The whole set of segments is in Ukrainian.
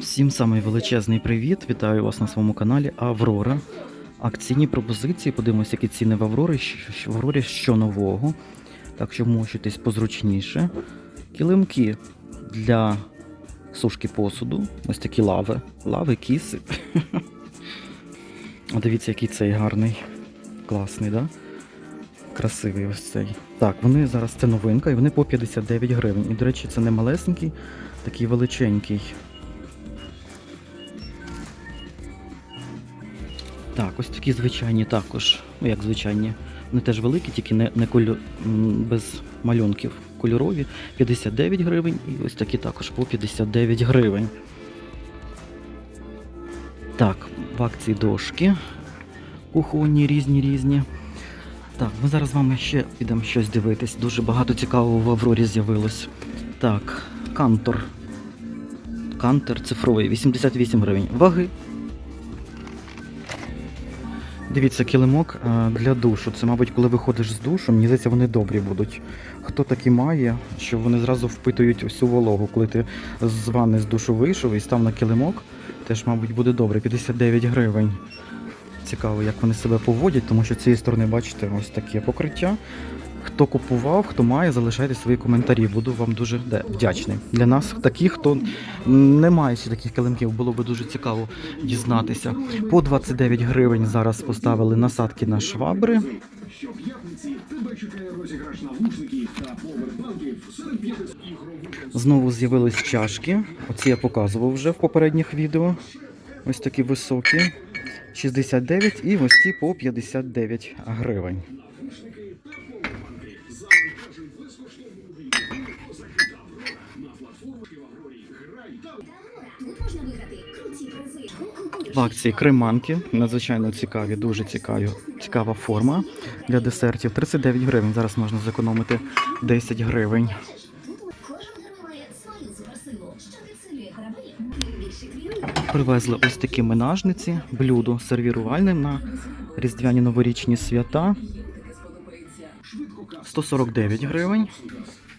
Всім самий величезний привіт! Вітаю вас на своєму каналі Аврора. Акційні пропозиції. Подивимося, які ціни в Аврорі. В Аврорі що нового. Так що вмощуйтесь позручніше. Килимки для сушки посуду. Ось такі лави. Лави, кіси. А Дивіться, який цей гарний. Класний, да? Красивий ось цей. Так, вони зараз це новинка, і вони по 59 гривень. І, до речі, це не малесенький, такий величенький. Так, ось такі звичайні також. Ну як звичайні. Вони теж великі, тільки не, не кольо... м, без малюнків. Кольорові 59 гривень і ось такі також по 59 гривень. Так, в акції дошки. Кухонні різні різні. Так, ми зараз з вами ще підемо щось дивитись. Дуже багато цікавого в Аврорі з'явилось. Так, кантор. Кантер цифровий, 88 гривень. Ваги Дивіться, килимок е, для душу. Це, мабуть, коли виходиш з душу, мені здається, вони добрі будуть. Хто такі має, що вони зразу впитують всю вологу, коли ти з ванни з душу вийшов і став на килимок, теж, мабуть, буде добре. 59 гривень. Цікаво, як вони себе поводять, тому що з цієї сторони, бачите, ось таке покриття. Хто купував, хто має, залишайте свої коментарі. Буду вам дуже вдячний. Для нас, таких, хто не має ще таких килимків, було би дуже цікаво дізнатися. По 29 гривень зараз поставили насадки на швабри. Знову з'явились чашки. Оці я показував вже в попередніх відео. Ось такі високі. 69 і ось ці по 59 гривень. В акції креманки. Надзвичайно цікаві, дуже цікаві. Цікава форма для десертів. 39 гривень. Зараз можна зекономити 10 гривень. Привезли ось такі менажниці, блюдо сервірувальне на різдвяні новорічні свята. 149 гривень.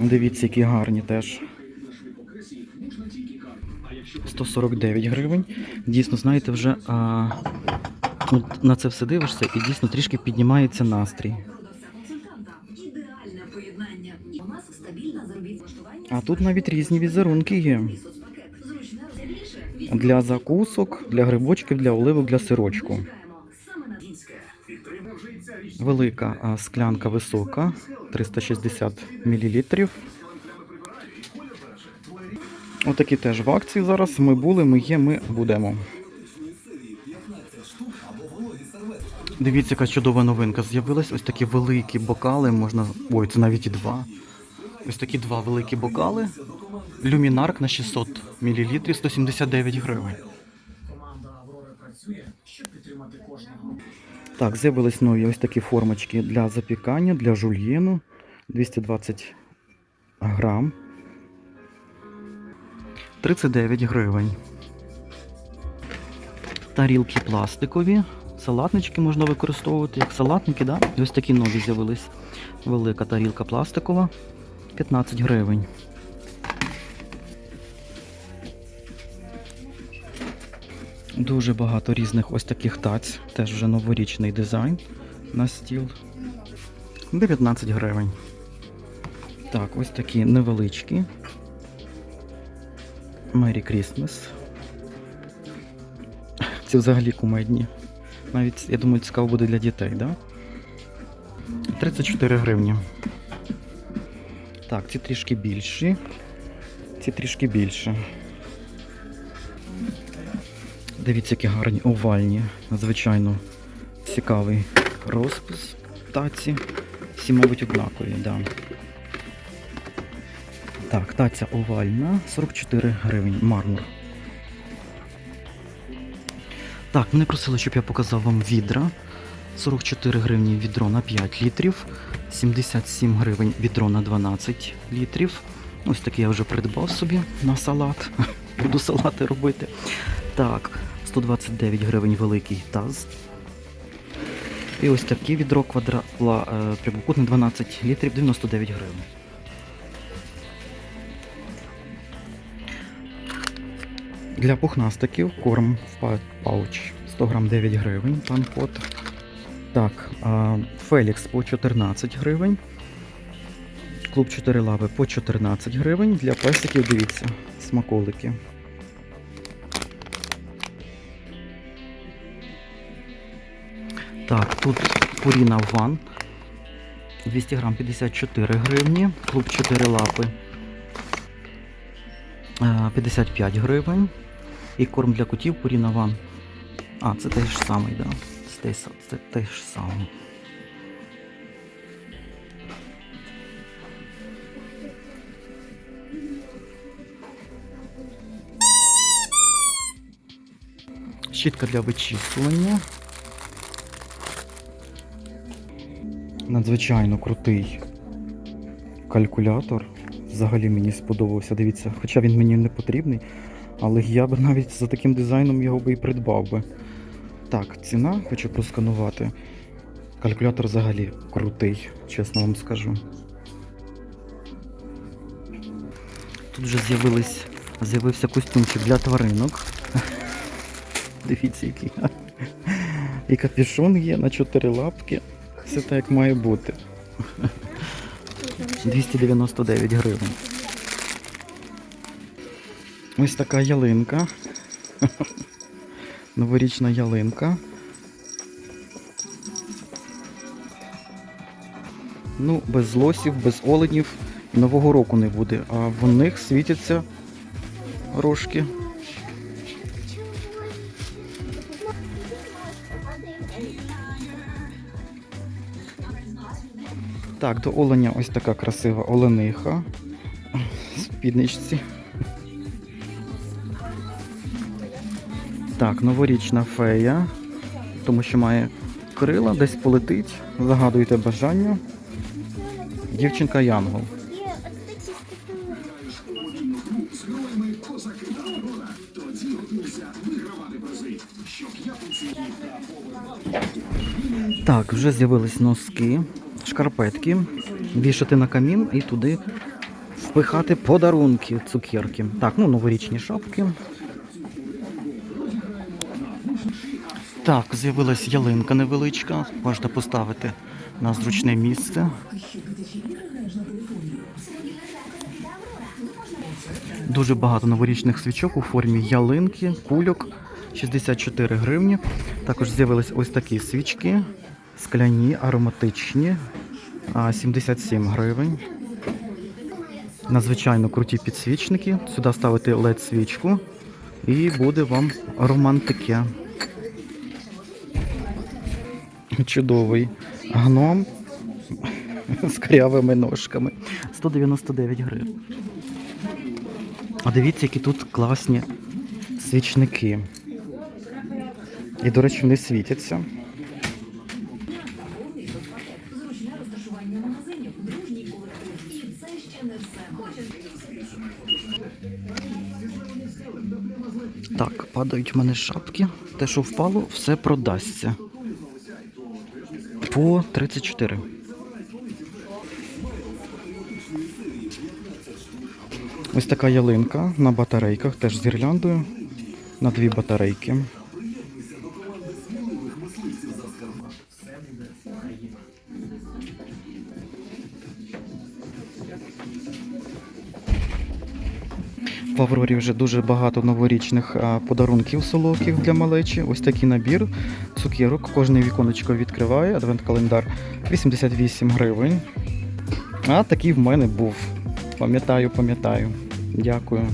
Дивіться, які гарні теж. 149 гривень. Дійсно, знаєте, вже а, от на це все дивишся і дійсно трішки піднімається настрій. А тут навіть різні візерунки є. Для закусок, для грибочків, для оливок, для сирочку. Велика склянка висока, 360 мл. Отакі теж в акції зараз. Ми були, ми є, ми будемо. Дивіться, яка чудова новинка. З'явилась ось такі великі бокали. Можна. Ой, це навіть і два. Ось такі два великі бокали. Люмінарк на 600 мл, 179 гривень. Так, з'явились нові ось такі формочки для запікання, для жульєну. 220 грам. 39 гривень. Тарілки пластикові. Салатнички можна використовувати як салатники, да? Ось такі нові з'явились. Велика тарілка пластикова. 15 гривень. Дуже багато різних ось таких таць. Теж вже новорічний дизайн на стіл. 19 гривень. Так, ось такі невеличкі. Merry Christmas. Ці взагалі кумедні. Навіть, я думаю, цікаво буде для дітей, да? 34 гривні. Так, ці трішки більші. Ці трішки більше. Дивіться, які гарні овальні, надзвичайно цікавий розпис таці. Всі, мабуть, однакові, да. Так, таця овальна, 44 гривень, мармур. Так, мене просили, щоб я показав вам відра. 44 гривні відро на 5 літрів, 77 гривень відро на 12 літрів. Ось таке я вже придбав собі на салат. Буду салати робити. Так, 129 гривень великий таз. І ось таке відро квадра... ла- е, прямокутне 12 літрів 99 гривень. Для пухнастиків корм в пауч 100 грам 9 гривень, пан кот. Так, Фелікс по 14 гривень. Клуб 4 лави по 14 гривень. Для песиків, дивіться, смаколики. Так, тут Пуріна Ван. 200 грам 54 гривні. Клуб 4 лапи. е, 55 гривень. І корм для котів Purina One. А, це той ж самий, да. Це са- це той ж самий. Щітка для вичісування. Надзвичайно крутий калькулятор. Взагалі мені сподобався. Дивіться, хоча він мені не потрібний, але я б навіть за таким дизайном його би і придбав би. Так, ціна хочу просканувати. Калькулятор взагалі крутий, чесно вам скажу. Тут вже з'явився костюмчик для тваринок. Дивіться, який. І капюшон є на чотири лапки. Все так як має бути. 299 гривень. Ось така ялинка. Новорічна ялинка. Ну, без лосів, без оленів нового року не буде, а в них світяться рожки. Так, до оленя ось така красива олениха. в Спідничці. Так, новорічна фея, тому що має крила, десь полетить. Загадуйте бажання. Дівчинка Янгол. Так, вже з'явились носки, шкарпетки. Вішати на камін і туди впихати подарунки, цукерки. Так, ну новорічні шапки. Так, з'явилась ялинка невеличка. Можна поставити на зручне місце. Дуже багато новорічних свічок у формі ялинки, кульок 64 гривні. Також з'явились ось такі свічки, скляні, ароматичні, 77 гривень. Надзвичайно круті підсвічники. Сюди ставити led свічку і буде вам романтике. Чудовий гном з корявими ножками. 199 гривень. А дивіться, які тут класні свічники. І, до речі, вони світяться. Так, падають в мене шапки. Те, що впало, все продасться. По 34. Ось така ялинка на батарейках, теж з гірляндою. На дві батарейки. Аврорі вже дуже багато новорічних подарунків солодких для малечі. Ось такий набір цукерок. Кожне віконечко відкриває. Адвент-календар 88 гривень. А такий в мене був. Пам'ятаю, пам'ятаю. Дякую.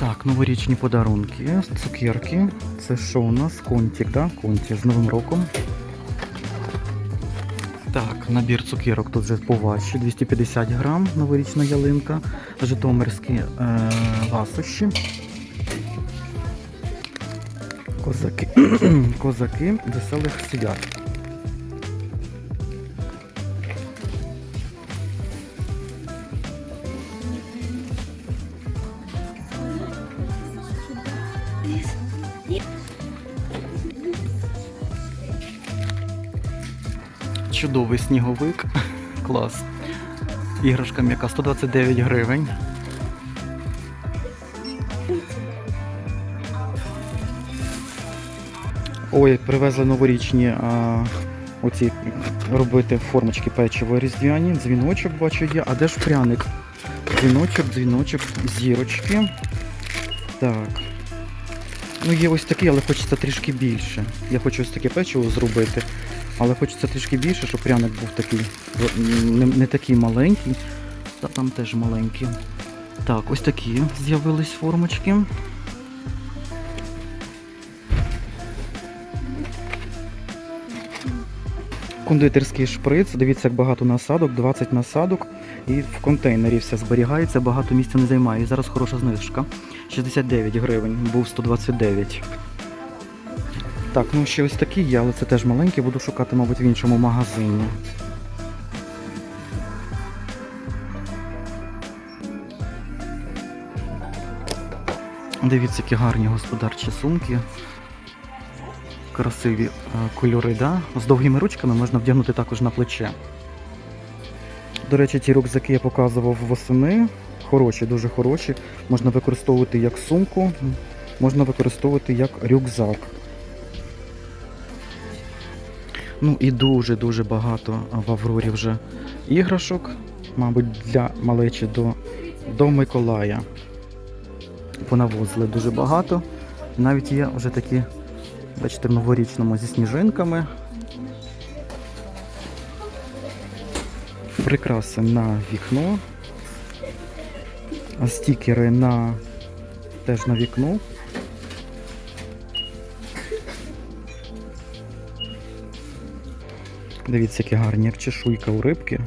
Так, новорічні подарунки, цукерки. Це що у нас? Контік, да? Контік з Новим роком. Набір цукерок тут вже поважче, 250 грам, новорічна ялинка, житомирські е, ласощі. Козаки, козаки веселих свят. Чудовий сніговик. Клас. Іграшка м'яка 129 гривень. Ой, привезли новорічні а, оці робити формочки печиво різдвяні. Дзвіночок бачу є. А де ж пряник? Дзвіночок, дзвіночок, зірочки. Так. Ну, є ось такий, але хочеться трішки більше. Я хочу ось таке печиво зробити, але хочеться трішки більше, щоб пряник був такий. Не, не такий маленький. Та там теж маленький. Так, ось такі з'явились формочки. Кондитерський шприц, дивіться, як багато насадок, 20 насадок. І в контейнері все зберігається, багато місця не займає. І зараз хороша знижка. 69 гривень, був 129. Так, ну ще ось такі є, але це теж маленький, буду шукати, мабуть, в іншому магазині. Дивіться, які гарні господарчі сумки. Красиві е, кольори, да? з довгими ручками можна вдягнути також на плече. До речі, ті рюкзаки я показував восени. Хороші, дуже хороші. Можна використовувати як сумку, можна використовувати як рюкзак. Ну і дуже-дуже багато в Аврорі вже іграшок, мабуть, для малечі до, до Миколая. Понавозили дуже багато. Навіть є вже такі, бачите, в новорічному зі сніжинками. Прикраси на вікно. Стікери на теж на вікно. Дивіться, які гарні, як чешуйка у рибки.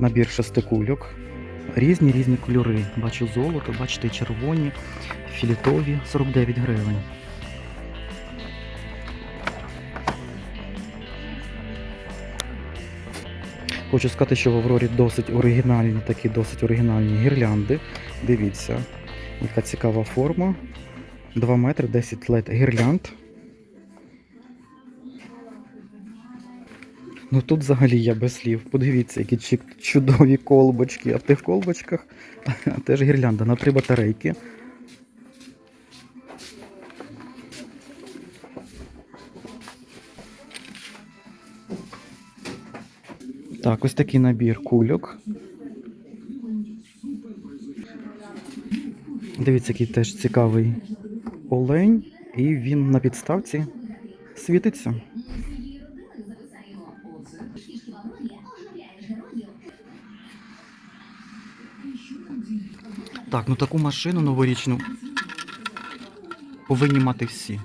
Набір шести кульок. Різні різні кольори. Бачу золото, бачите, червоні, філітові 49 гривень. Хочу сказати, що в Аврорі досить оригінальні, такі досить оригінальні гірлянди. Дивіться, яка цікава форма. 2 метри 10 лет гірлянд. Ну тут взагалі я без слів. Подивіться, які чудові колбочки. А в тих колбочках теж гірлянда на три батарейки. Так, ось такий набір кульок. Дивіться, який теж цікавий олень, і він на підставці світиться. Так, ну таку машину новорічну повинні мати всі.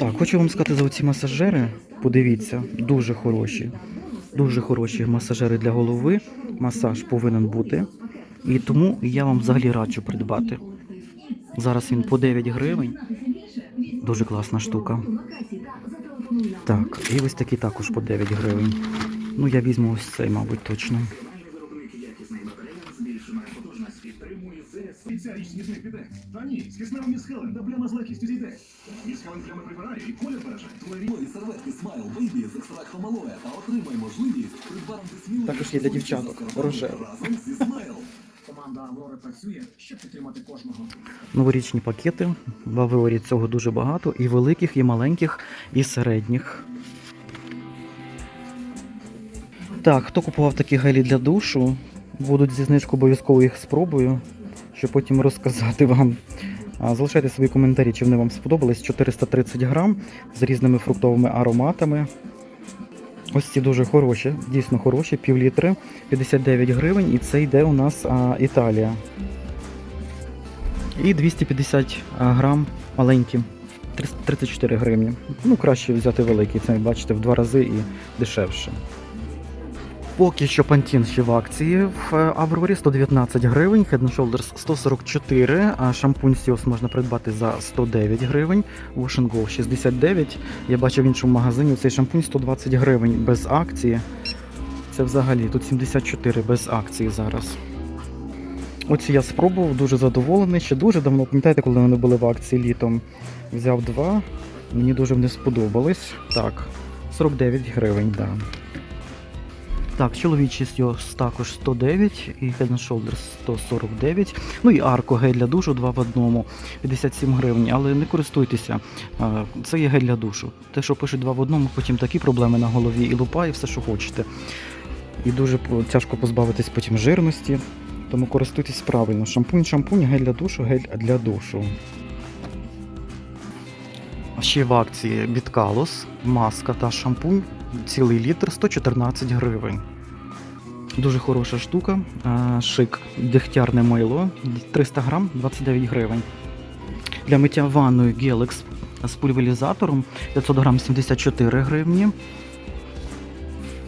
Так, хочу вам сказати за оці масажери. Подивіться, дуже хороші. Дуже хороші масажери для голови. Масаж повинен бути. І тому я вам взагалі раджу придбати. Зараз він по 9 гривень. Дуже класна штука. Так, і ось такі також по 9 гривень. Ну, я візьму ось цей, мабуть, точно. Та ні, з кисневим місхелем пляма з легкістю зійде. Місхелем плями прибирає і колір береже. Твої Нові серветки Смайл Бейбі з екстрактом алоє та отримай можливість придбати сміливість. Також є для дівчаток, рожеві. Разом зі Смайл. команда Аврори працює, щоб підтримати кожного. Новорічні пакети. В Аврорі цього дуже багато. І великих, і маленьких, і середніх. Так, хто купував такі гелі для душу? Будуть зі знижку обов'язково їх спробую, щоб потім розказати вам. Залишайте свої коментарі, чи вони вам сподобались. 430 грам з різними фруктовими ароматами. Ось ці дуже хороші, дійсно хороші, пів літри, 59 гривень, і це йде у нас а, Італія. І 250 грам маленькі, 34 гривні. Ну, краще взяти великий, це бачите, в два рази і дешевше. Поки що Pantene ще в акції в е, Аврорі 119 гривень, Head Shoulders 144, а шампунь Сіос можна придбати за 109 гривень, Wash Go 69. Я бачив в іншому магазині цей шампунь 120 гривень без акції. Це взагалі тут 74 без акції зараз. Оці я спробував, дуже задоволений. Ще дуже давно, пам'ятаєте, коли вони були в акції літом. Взяв два, мені дуже вони сподобались. Так, 49 гривень, да. Так, чоловічий Сьос також 109 і Head and Shoulders 149. Ну і Арко гель для душу 2 в одному 57 гривень, але не користуйтеся. Це є гель для душу. Те, що пишуть 2 в одному, потім такі проблеми на голові і лупа, і все, що хочете. І дуже тяжко позбавитись потім жирності. Тому користуйтесь правильно. Шампунь, шампунь, гель для душу, гель для душу. Ще в акції Біткалос, маска та шампунь, цілий літр 114 гривень. Дуже хороша штука. Шик дегтярне мило 300 грам 29 гривень. Для миття ванної Гелекс з пульверізатором 500 грам 74 гривні.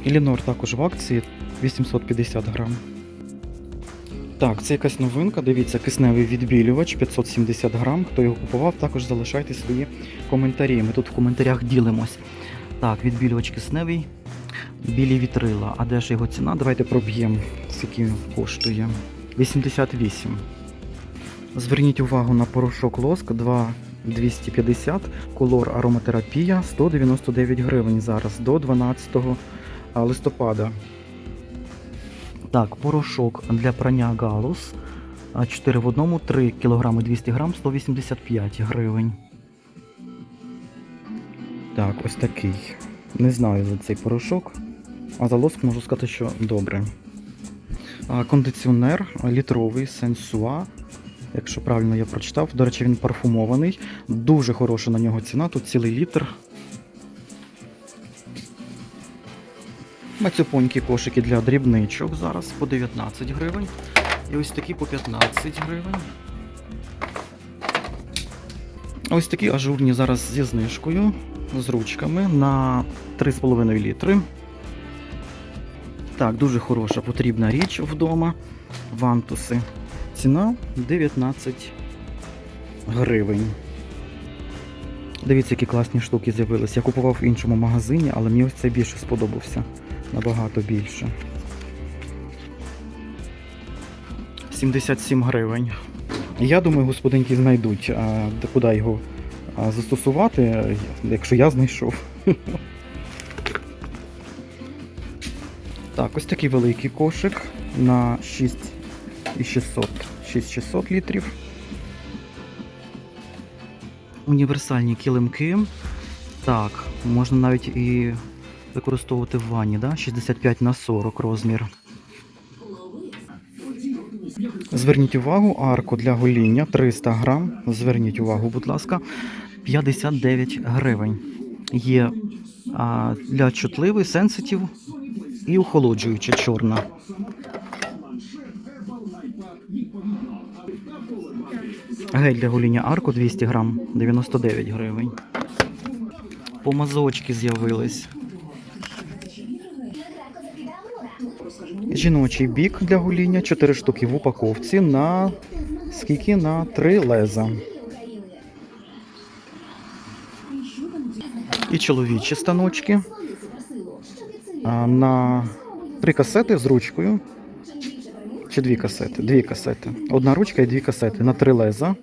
І також в акції 850 грам. Так, це якась новинка. Дивіться, кисневий відбілювач 570 грам. Хто його купував, також залишайте свої коментарі. Ми тут в коментарях ділимось. Так, відбілювач кисневий, білі вітрила. А де ж його ціна? Давайте проб'ємо, скільки він коштує. 88. Зверніть увагу на порошок лоск 2,250, колор ароматерапія 199 гривень зараз до 12 листопада. Так, порошок для прання галус 4 в одному, 3 кг 200 грам, 185 гривень. Так, ось такий. Не знаю за цей порошок, а за лоск можу сказати, що добре. Кондиціонер літровий сенсуа. Якщо правильно я прочитав, до речі, він парфумований. Дуже хороша на нього ціна, тут цілий літр. Мацюпонькі кошики для дрібничок зараз по 19 гривень. І ось такі по 15 гривень. Ось такі ажурні зараз зі знижкою, з ручками на 3,5 літри. Так, дуже хороша потрібна річ вдома. Вантуси. Ціна 19 гривень. Дивіться, які класні штуки з'явились. Я купував в іншому магазині, але мені ось цей більше сподобався. Набагато більше. 77 гривень. Я думаю, господинки знайдуть, куди його застосувати, якщо я знайшов. Так, ось такий великий кошик на 6600 6600 літрів. Універсальні килимки. Так, можна навіть і використовувати в ванні, да? 65 на 40 розмір. Зверніть увагу, арку для гоління 300 грам. Зверніть увагу, будь ласка, 59 гривень. Є а, для чутливий, сенситив і охолоджуюча чорна. Гель для гоління арку 200 грам 99 гривень. Помазочки з'явились. Жіночий бік для гоління 4 штуки в упаковці на скільки? На 3 леза. І чоловічі станочки на 3 касети з ручкою. Чи дві касети? Дві касети. Одна ручка і дві касети на 3 леза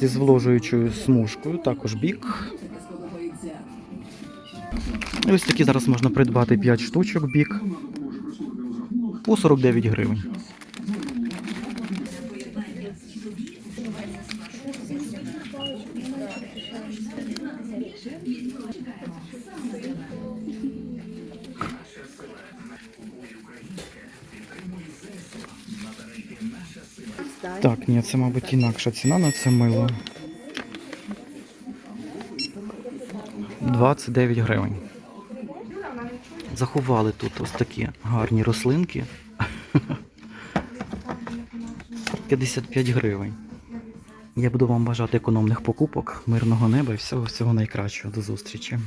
зі зволожуючою смужкою, також бік. І ось такі зараз можна придбати 5 штучок бік по 49 гривень. Так, ні, це, мабуть, інакша ціна на це мило. 29 гривень. Заховали тут ось такі гарні рослинки. 55 гривень. Я буду вам бажати економних покупок, мирного неба і всього всього найкращого. До зустрічі.